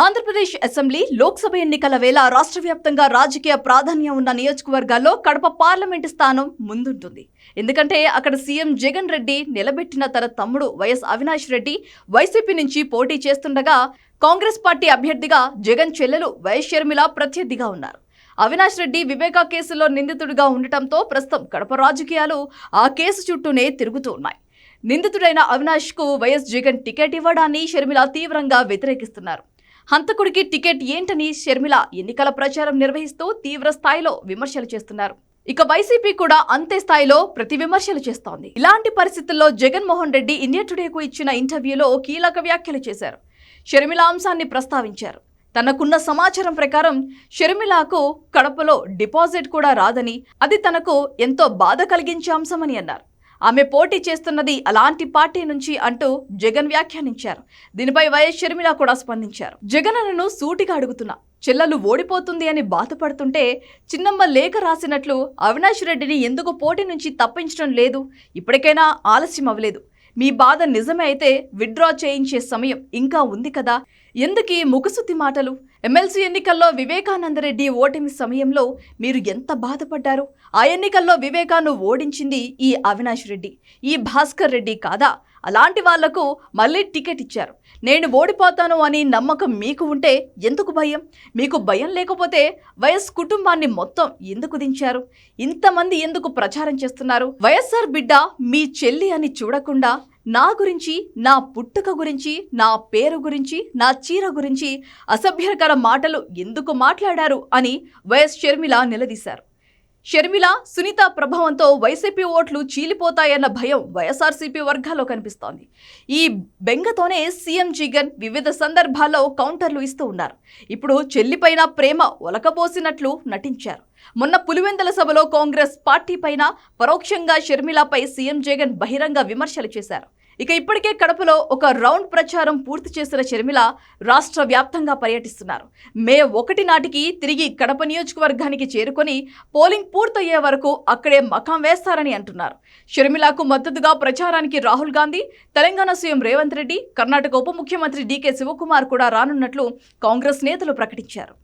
Andhra Pradesh assembly Lok Sabha ఎన్నికల వేళ రాష్ట్ర వ్యాప్తంగా రాజకీయ ప్రాధాన్యం ఉన్న నియోజకవర్గాల్లో కడప పార్లమెంటు స్థానం ముందుంటుంది. ఎందుకంటే అక్కడ సీఎం జగన్ రెడ్డి నిలబెట్టిన తన తమ్ముడు వైఎస్ అవినాష్ రెడ్డి వైసీపీ నుంచి పోటీ చేస్తుండగా కాంగ్రెస్ పార్టీ అభ్యర్థిగా జగన్ చెల్లెలు వైఎస్ షర్మిల ప్రత్యర్థిగా ఉన్నారు. అవినాష్ రెడ్డి వివేకా కేసులో నిందితుడిగా ఉండటంతో ప్రస్తుతం కడప రాజకీయాలు ఆ కేసు చుట్టూనే తిరుగుతూ ఉన్నాయి. నిందితుడైన అవినాష్కు వైఎస్ జగన్ టికెట్ ఇవ్వడాన్ని షర్మిల తీవ్రంగా వ్యతిరేకిస్తున్నారు. హంతకుడికి టికెట్ ఏంటని షర్మిల ఎన్నికల ప్రచారం నిర్వహిస్తూ తీవ్ర స్థాయిలో విమర్శలు చేస్తున్నారు. ఇక వైసీపీ కూడా అంతే స్థాయిలో ప్రతి విమర్శలు చేస్తోంది. ఇలాంటి పరిస్థితుల్లో జగన్మోహన్ రెడ్డి ఇండియా టుడేకు ఇచ్చిన ఇంటర్వ్యూలో కీలక వ్యాఖ్యలు చేశారు. షర్మిల అంశాన్ని ప్రస్తావించారు. తనకున్న సమాచారం ప్రకారం షర్మిలాకు కడపలో డిపాజిట్ కూడా రాదని అది తనకు ఎంతో బాధ కలిగించే అంశమని అన్నారు. ఆమె పోటీ చేస్తున్నది అలాంటి పార్టీ నుంచి అంటూ జగన్ వ్యాఖ్యానించారు. దీనిపై వైఎస్ షర్మిల కూడా స్పందించారు. జగన్ నన్ను సూటిగా అడుగుతున్నా చెల్లెలు ఓడిపోతుంది అని బాధపడుతుంటే చిన్నమ్మ లేఖ రాసినట్లు అవినాష్ రెడ్డిని ఎందుకు పోటీ నుంచి తప్పించడం లేదు? ఇప్పటికైనా ఆలస్యం అవ్వలేదు. మీ బాధ నిజమే అయితే విత్డ్రా చేయించే సమయం ఇంకా ఉంది కదా? ఎందుకీ ముఖశుద్ధి మాటలు? ఎమ్మెల్సీ ఎన్నికల్లో వివేకానందరెడ్డి ఓటమి సమయంలో మీరు ఎంత బాధపడ్డారు? ఆ ఎన్నికల్లో వివేకాను ఓడించింది ఈ అవినాష్ రెడ్డి ఈ భాస్కర్ రెడ్డి కాదా? అలాంటి వాళ్ళకు మళ్ళీ టికెట్ ఇచ్చారు. నేను ఓడిపోతాను అని నమ్మకం మీకు ఉంటే ఎందుకు భయం? మీకు భయం లేకపోతే వైఎస్ కుటుంబాన్ని మొత్తం ఎందుకు దించారు? ఇంతమంది ఎందుకు ప్రచారం చేస్తున్నారు? వైఎస్ఆర్ బిడ్డ మీ చెల్లి అని చూడకుండా నా గురించి నా పుట్టుక గురించి నా పేరు గురించి నా చీర గురించి అసభ్యకర మాటలు ఎందుకు మాట్లాడారు అని వైఎస్ షర్మిల నిలదీశారు. షర్మిల సునీత ప్రభావంతో వైసీపీ ఓట్లు చీలిపోతాయన్న భయం వైఎస్ఆర్సీపీ వర్గాల్లో కనిపిస్తోంది. ఈ బెంగతోనే సీఎం జగన్ వివిధ సందర్భాల్లో కౌంటర్లు ఇస్తూ ఉన్నారు. ఇప్పుడు చెల్లిపైన ప్రేమ ఒలకపోసినట్లు నటించారు. మొన్న పులివెందల సభలో కాంగ్రెస్ పార్టీ పైన పరోక్షంగా షర్మిలపై సీఎం జగన్ బహిరంగ విమర్శలు చేశారు. ఇక ఇప్పటికే కడపలో ఒక రౌండ్ ప్రచారం పూర్తి చేసిన షర్మిల రాష్ట్ర వ్యాప్తంగా పర్యటిస్తున్నారు. మే ఒకటి నాటికి తిరిగి కడప నియోజకవర్గానికి చేరుకొని పోలింగ్ పూర్తయ్యే వరకు అక్కడే మకాం వేస్తారని అంటున్నారు. షర్మిలకు మద్దతుగా ప్రచారానికి రాహుల్ గాంధీ తెలంగాణ సీఎం రేవంత్ రెడ్డి కర్ణాటక ఉప ముఖ్యమంత్రి డీకే శివకుమార్ కూడా రానున్నట్లు కాంగ్రెస్ నేతలు ప్రకటించారు.